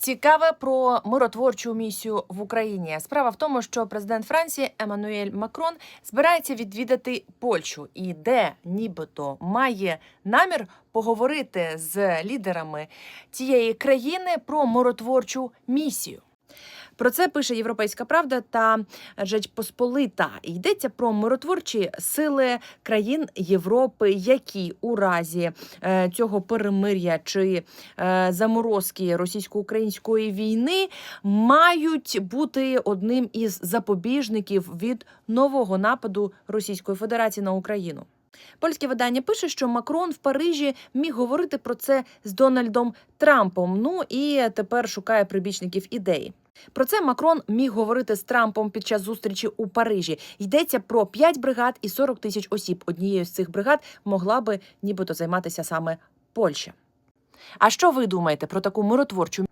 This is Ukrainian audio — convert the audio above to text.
Цікаве про миротворчу місію в Україні. Справа в тому, що президент Франції Еммануель Макрон збирається відвідати Польщу і де нібито має намір поговорити з лідерами цієї країни про миротворчу місію. Про це пише Європейська Правда та Жеч Посполита. Йдеться про миротворчі сили країн Європи, які у разі е, цього перемир'я чи е, заморозки російсько-української війни мають бути одним із запобіжників від нового нападу Російської Федерації на Україну. Польське видання пише, що Макрон в Парижі міг говорити про це з Дональдом Трампом. Ну і тепер шукає прибічників ідеї. Про це Макрон міг говорити з Трампом під час зустрічі у Парижі. Йдеться про 5 бригад і 40 тисяч осіб. Однією з цих бригад могла би нібито займатися саме Польща. А що ви думаєте про таку миротворчу